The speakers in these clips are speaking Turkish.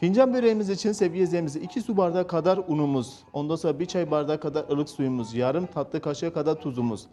Fincan böreğimiz için sevgili izleyicilerimiz 2 su bardağı kadar unumuz, ondan sonra 1 çay bardağı kadar ılık suyumuz, yarım tatlı kaşığı kadar tuzumuz,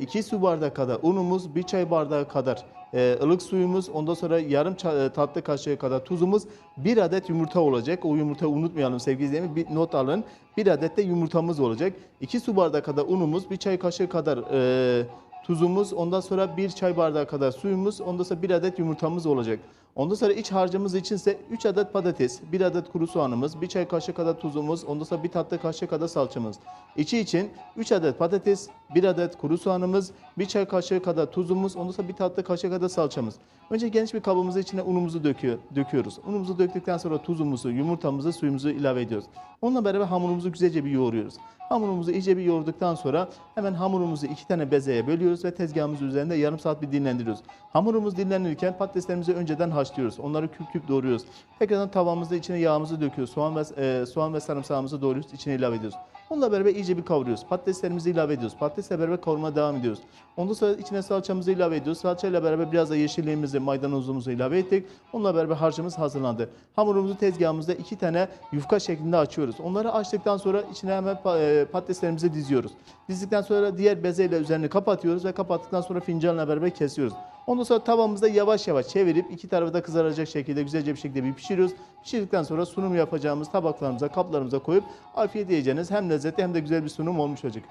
2 su bardağı kadar unumuz, 1 çay bardağı kadar e, ılık suyumuz, ondan sonra yarım e, tatlı kaşığı kadar tuzumuz, 1 adet yumurta olacak. O yumurtayı unutmayalım sevgili izleyicilerimiz. Bir not alın. 1 adet de yumurtamız olacak. 2 su bardağı kadar unumuz, 1 çay kaşığı kadar e, tuzumuz, ondan sonra 1 çay bardağı kadar suyumuz, ondan sonra 1 adet yumurtamız olacak. Ondan sonra iç harcımız içinse 3 adet patates, 1 adet kuru soğanımız, 1 çay kaşığı kadar tuzumuz, ondan sonra 1 tatlı kaşığı kadar salçamız. İçi için 3 adet patates, 1 adet kuru soğanımız, 1 çay kaşığı kadar tuzumuz, ondan sonra 1 tatlı kaşığı kadar salçamız. Önce geniş bir kabımızın içine unumuzu döküyor, döküyoruz. Unumuzu döktükten sonra tuzumuzu, yumurtamızı, suyumuzu ilave ediyoruz. Onunla beraber hamurumuzu güzelce bir yoğuruyoruz. Hamurumuzu iyice bir yoğurduktan sonra hemen hamurumuzu iki tane bezeye bölüyoruz ve tezgahımızın üzerinde yarım saat bir dinlendiriyoruz. Hamurumuz dinlenirken patateslerimizi önceden haşlıyoruz. Onları küp küp doğruyoruz. Tekrardan tavamızda içine yağımızı döküyoruz. Soğan ve, e, soğan ve sarımsağımızı doğruyoruz. içine ilave ediyoruz. Onunla beraber iyice bir kavuruyoruz. Patateslerimizi ilave ediyoruz. Patatesle beraber kavurmaya devam ediyoruz. Ondan sonra içine salçamızı ilave ediyoruz. Salçayla beraber biraz da yeşilliğimizi, maydanozumuzu ilave ettik. Onunla beraber harcımız hazırlandı. Hamurumuzu tezgahımızda iki tane yufka şeklinde açıyoruz. Onları açtıktan sonra içine hemen e, patateslerimizi diziyoruz. Dizdikten sonra diğer bezeyle üzerini kapatıyoruz ve kapattıktan sonra fincanla beraber kesiyoruz. Ondan sonra tavamızda yavaş yavaş çevirip iki tarafı da kızaracak şekilde güzelce bir şekilde bir pişiriyoruz. Pişirdikten sonra sunum yapacağımız tabaklarımıza, kaplarımıza koyup afiyet yiyeceğiniz hem lezzetli hem de güzel bir sunum olmuş olacak.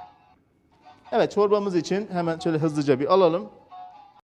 Evet çorbamız için hemen şöyle hızlıca bir alalım.